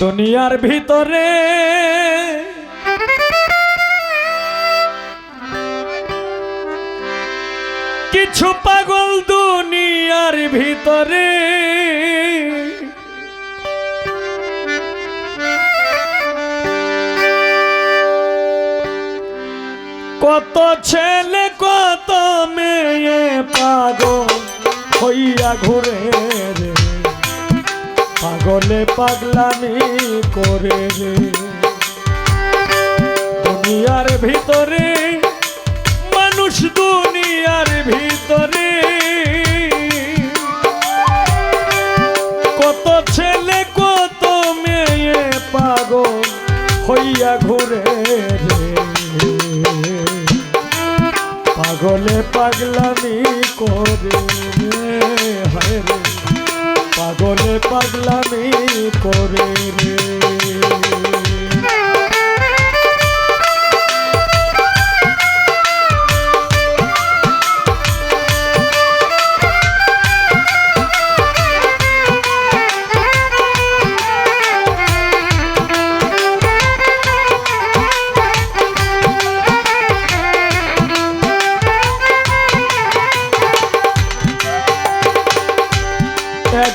দুনিয়ার ভিতরে। কিছু পাগল দুনিয়ার ভিতরে। কত ছেলে কত মেয়ে পাগল হইয়া ঘুরে পাগলে পাগলামি করে রে। দুনিয়ার ভিতরে, মানুষ দুনিয়ার ভিতরে। কত ছেলে, কত মেয়ে পাগল হইয়া ঘুরে রে। পাগলে পাগলামি করে পাগলে পাগলামি করে রে।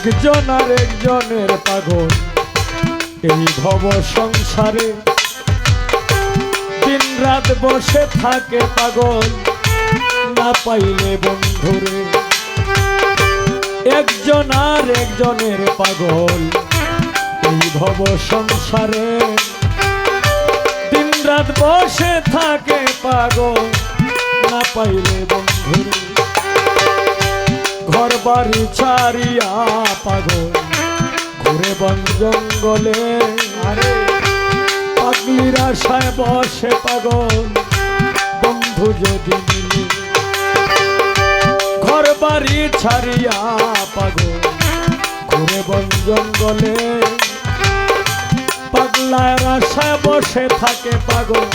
একজন আর একজনের পাগল। এই ভব সংসারে দিন রাত বসে থাকে পাগল। না পাইলে বন্ধুরে, একজন আর একজনের পাগল। এই ভব সংসারে দিন রাত বসে থাকে পাগল। না পাইলে বন্ধুরে বাড়ি ছাড়িয়া পাগল। ঘুরে বন জঙ্গলে। আরে। পাগলির আশায় বসে পাগল। বন্ধু যদি মিলে। ঘর বাড়ি ছাড়িয়া পাগল। ঘুরে বন জঙ্গলে। পাগলার আশায় বসে থাকে পাগল।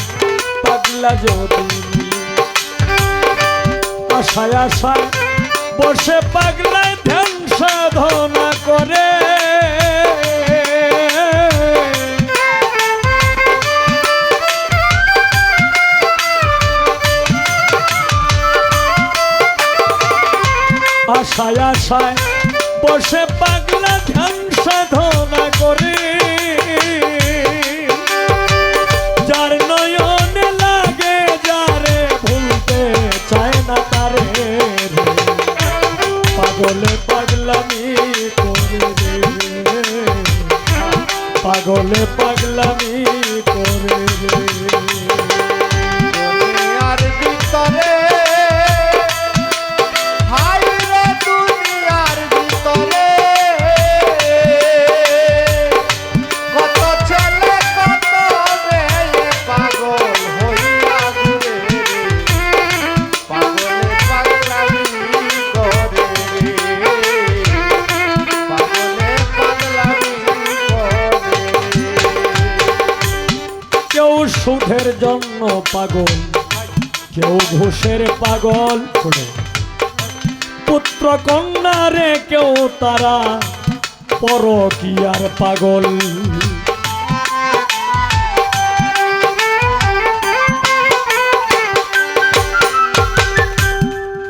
পাগলা যদি আশায় আশায় বসে পাগলায় ধ্যান সাধনা করে। আশায় আশায় বসে পাগলা ধ্যান সাধনা করে। কেউ সুখের জন্য পাগল, কেউ ঘুষের পাগল। পুত্র কন্যারে কেউ তারা পরকিয়ার পাগল।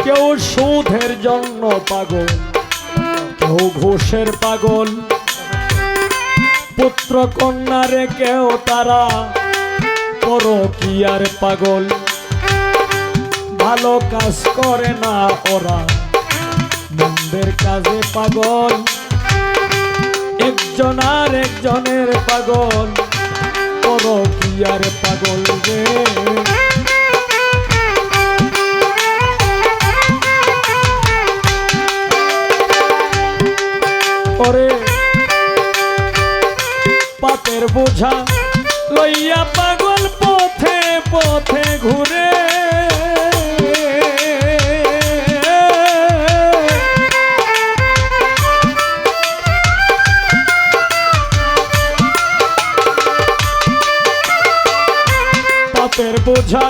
কেউ সুধের জন্য পাগল, কেউ ঘুষের পাগল। পুত্র কন্যারে কেউ তারা পরকিয়ার পাগল? ভালো কাজ করে না ওরা। মন্দের কাজে পাগল। একজন আর একজনের পাগল। পরকিয়ার পাগল রে। ওরে, পাপের বোঝা। লইয়া পাগল পথে পথে ঘুরে। পাপের বোঝা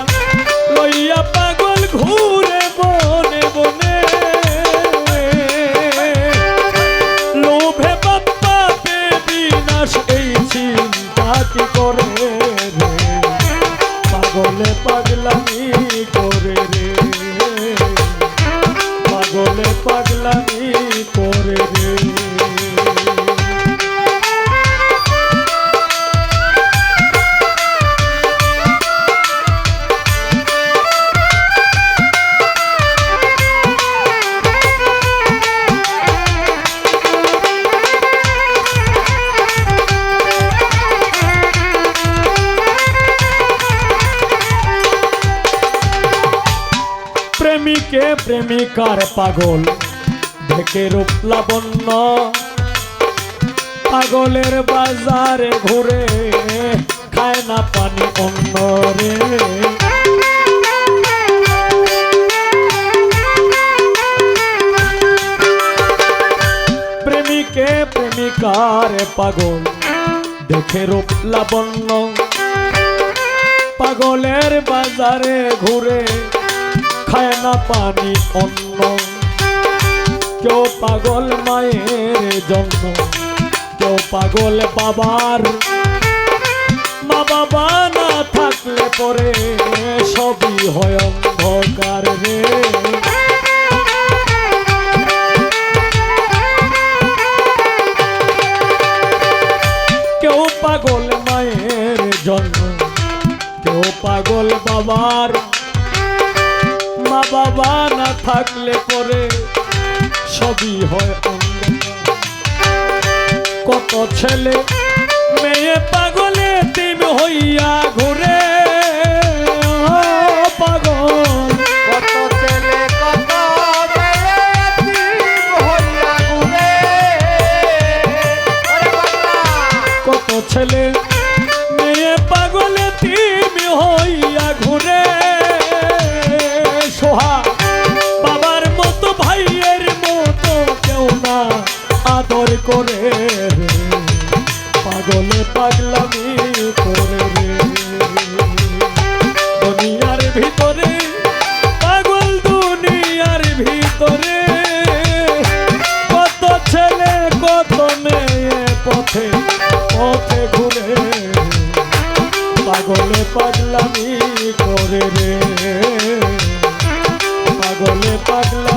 প্রেমিকে প্রেমিকার পাগল, ঢেকে রূপ লাবণ্য পাগলের বাজারে ঘুরে খায় না পানি অন্য রে। প্রেমিকে প্রেমিকার পাগল দেখে রূপ লাবণ্য পাগলের বাজারে ঘুরে খায় না পানি অন্য কেউ পাগল মায়ের জন্য কেউ পাগল বাবার। মা বাবা না থাকলে পরে সবই হয় অন্ধকার রে। কেউ পাগল মায়ের জন্য কেউ পাগল বাবার। মা বাবা না থাকলে পরে সবই হয়। কত ছেলে মেয়ে পাগলে তিম হইয়া ঘুরে পথে ঘুরে। পাগলে পাগলামি করে রে। পাগলে পাগলামি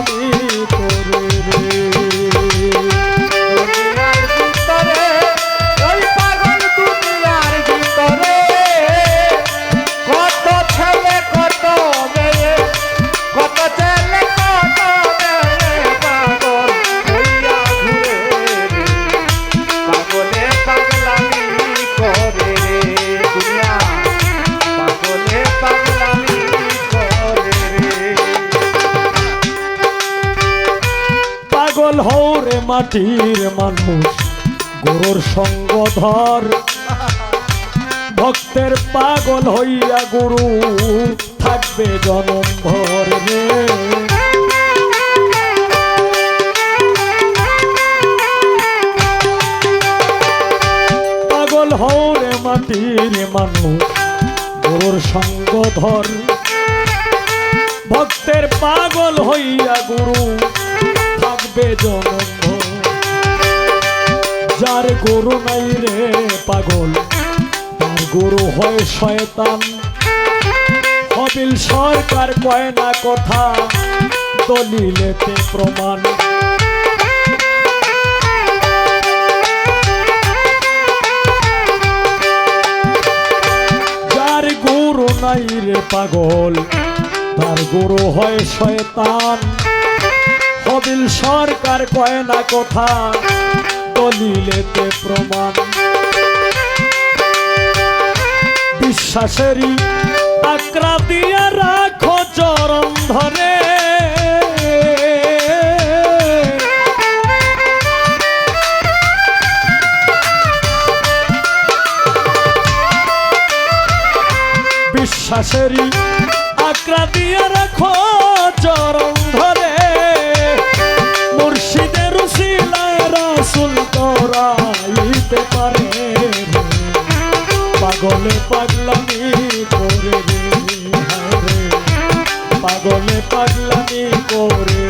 পাগল হৌরে মাটির মানুষ, গরুর সঙ্গ ধর। ভক্তের পাগল হইয়া গুরু, থাকবে জনম ভর রে। পাগল হৌরে মাটির মানুষ, গরুর সঙ্গ ধর। ভক্তের পাগল হইয়া গুরু থাকবে জনম যার গরু নাই রে পাগল, তার গরু হয় শয়তান। হবিল সরকার কয় না কথা, দলিলেতে প্রমাণ। যার গুরু নাই রে পাগল, তার গুরু হয় শয়তান। হবিল সরকার কয় না কথা, দলিলেতে প্রমাণ। বিশ্বাসেরই আকরা দিয়া রাখো চরণ ধরে বিশ্বাসেরই আকরা দিয়া রাখো চরণ পাগলে পাগলামি করে হায় পাগলে পাগলামি করে